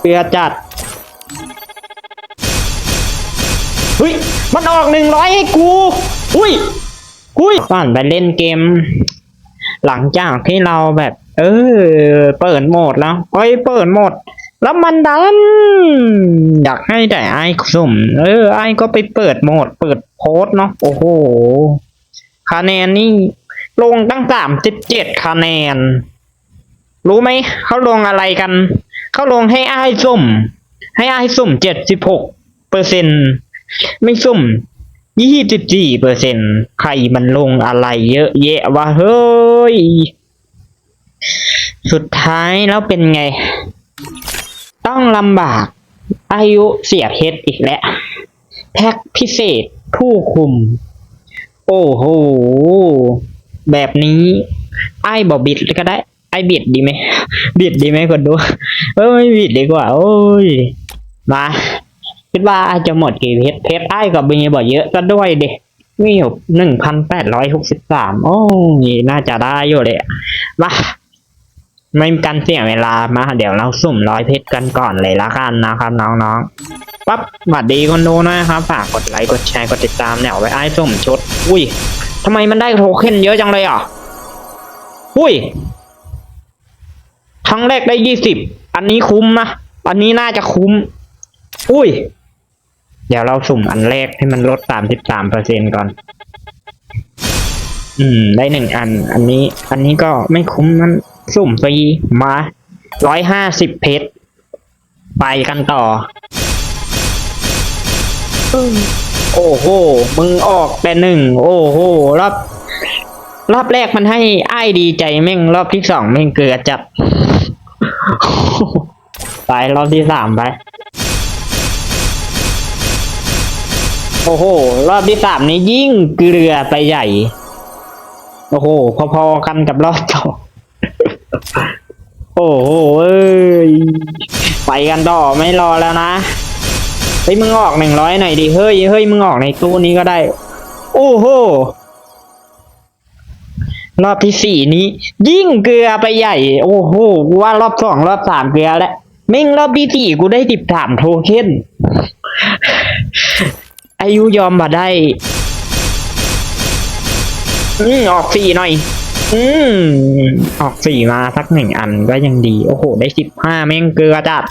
เปียจัดเฮ้ยมันออกหนึ่งร้อยให้กูอุ้ยอุ้ยก่อนไปเล่นเกม หลังจากที่เราแบบ เออ เปิดโหมดแล้วเอ้ยเปิดโหมด แล้วมันดัน อยากให้แต่ไอ้สุ่ม เออ ไอ้ก็ไปเปิดโหมด เปิดโพสเนาะโอ้โหคะแนนนี่ลงตั้งสามสิบเจ็ดคะแนน รู้ไหมเขาลงอะไรกัน เขาลงให้อ้ายสุ่ม ให้อ้ายสุ่มเจ็ดสิบหกเปอร์เซ็นไม่สุ่มยี่สิบสี่เปอร์เซ็นใครมันลงอะไรเยอะแยะวะเฮ้ย สุดท้ายแล้วเป็นไง ต้องลำบาก อายุเสียเพชรอีกแล้ว แพ็กพิเศษผู้คุม โอ้โห แบบนี้ ไอ้บอบิดก็ได้ ไอ้บิดดีไหมบิดดีไหมคนดู เออไม่บิดดีกว่า โอ้ย มาคิดว่าอาจจะหมดกี่เพชรเพชรไอ้กับมีบ่เยอะก็ด้วยเด็มีอยู่หนึ่งพันแปดร้อยหกสิบสามโอ้ยน่าจะได้อยู่เลยมาไม่มีการเสียเวลามา เดี๋ยวเราสุ่มร้อยเพชรกันก่อนเลยละกันนะครับน้องๆปั๊บสวัสดีคนดูนะครับฝากกดไลค์กดแชร์กดติดตามเนี่ยไว้ไอ้สุ่มชุด อุ้ยทำไมมันได้โทเค็นเยอะจังเลยอะ อุ้ย ครั้งแรกได้ยี่สิบ อันนี้คุ้มนะ อันนี้น่าจะคุ้ม อุ้ย เดี๋ยวเราสุ่มอันแรกให้มันลดสามสิบสามเปอร์เซ็นก่อน อืม ได้หนึ่งอัน อันนี้ อันนี้ก็ไม่คุ้มมันสุ่มฟรีมาร้อยห้าสิบเพชร ไปกันต่อ โอ้โห มึงออกแต่หนึ่ง โอ้โห รอบรอบแรกมันให้อ้ายดีใจแม่ง รอบที่สองแม่งเกลือจัด ไปรอบที่สามไป โอ้โห รอบที่สามนี้ยิ่งเกลือไปใหญ่ โอ้โห พอๆกันกับรอบสอโอ้โหเอ้ย ไปกันต่อไม่รอแล้วนะเฮ้ยมึงออกหนึ่งร้อยหน่อยดิ เฮ้ยเฮ้ยมึงออกในตู้นี้ก็ได้ โอ้โห รอบที่สี่นี้ ยิ่งเกลือไปใหญ่ โอ้โหกูว่ารอบสองรอบสามเกลือแล้วแม่งรอบที่สี่กูได้สิบสามโทเค็นอายุยอมมาได้ อืมออกสี่หน่อย อืมออกสี่มาสักหนึ่งอันก็ยังดี โอ้โห ได้สิบห้าแม่งเกลือจัด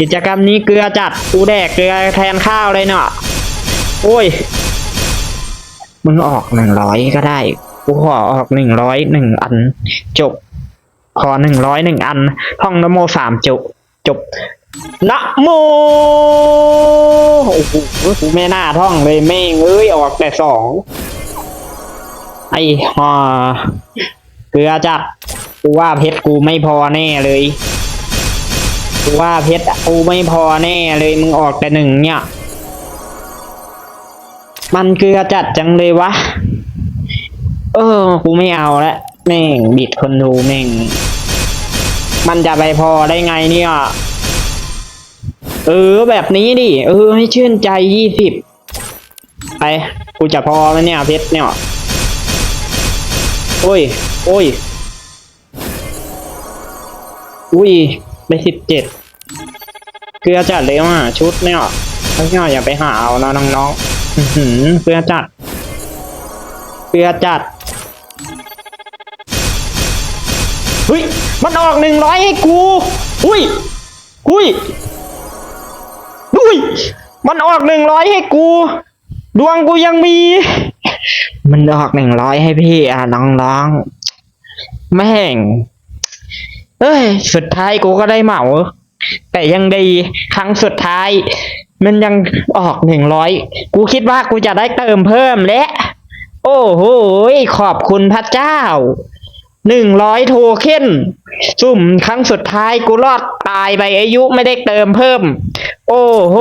กิจกรรมนี้เกลือจัด กูแดกเกลือแทนข้าวเลยเนาะโอ้ย มึงออกหนึ่งร้อยก็ได้ กูขอออกหนึ่งร้อยหนึ่งอัน จบ ขอหนึ่งร้อยหนึ่งอัน ท่องนโมสามจบ จบนะโม โอ้โหกูไม่น่าท่องเลยแม่งเอ้ย ออกแต่สอง ไอ้ห่าเกลือจัดกูว่าเพชรกูไม่พอแน่เลย กูว่าเพชรกูไม่พอแน่เลยมึงออกแต่หนึ่งเนี่ย มันเกลือจัดจังเลยวะ เออ กูไม่เอาละแม่งบิดคนดูแม่ง มันจะไปพอได้ไงเนี่ย เออ แบบนี้ดิ เออ ให้ชื่นใจยี่สิบไป กูจะพอไหมเนี่ยเพชรเนี่ย โอ้ย โอ้ย อุ้ยได้สิบเจ็ดเกลือจัดเลยว่ะชุดเนี่ยไม่ใช่อย่าไปหาเอานะน้องๆเกลือจัด เกลือจัด เฮ้ย มันออกหนึ่งร้อยให้กู อุ้ย อุ้ย อุ้ย มันออกหนึ่งร้อยให้กู ดวงกูยังมี มันออกหนึ่งร้อยให้พี่อะน้องๆ แม่ง เอ้ย สุดท้ายกูก็ได้เหมา แต่ยังดีครั้งสุดท้าย มันยังออกหนึ่งร้อยกูคิดว่ากูจะได้เติมเพิ่มและ โอ้โหขอบคุณพระเจ้า หนึ่งร้อยโทเค็นสุ่มครั้งสุดท้ายกูรอดตายไปอายุไม่ได้เติมเพิ่ม โอ้โห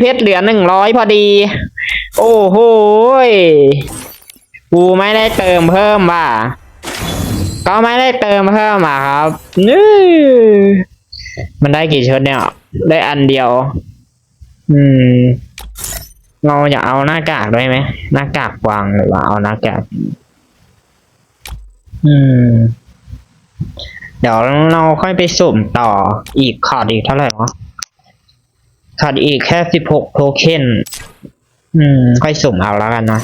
เพชรเหลือหนึ่งร้อยพอดี โอ้โหกูไม่ได้เติมเพิ่มว่ะก็ไม่ได้เติมเพิ่มอะครับนี่มันได้กี่ชุดเนี่ย ได้อันเดียว อืมเราอยากเอาหน้ากากด้วยไหมหน้ากากวางหรือว่าเอาหน้ากาก อืม เดี๋ยวเราค่อยไปสุ่มต่ออีกขาดอีกเท่าไหร่วะขาดอีกแค่สิบหกโทเค็นอืม ค่อยสุ่มเอาแล้วกันนะ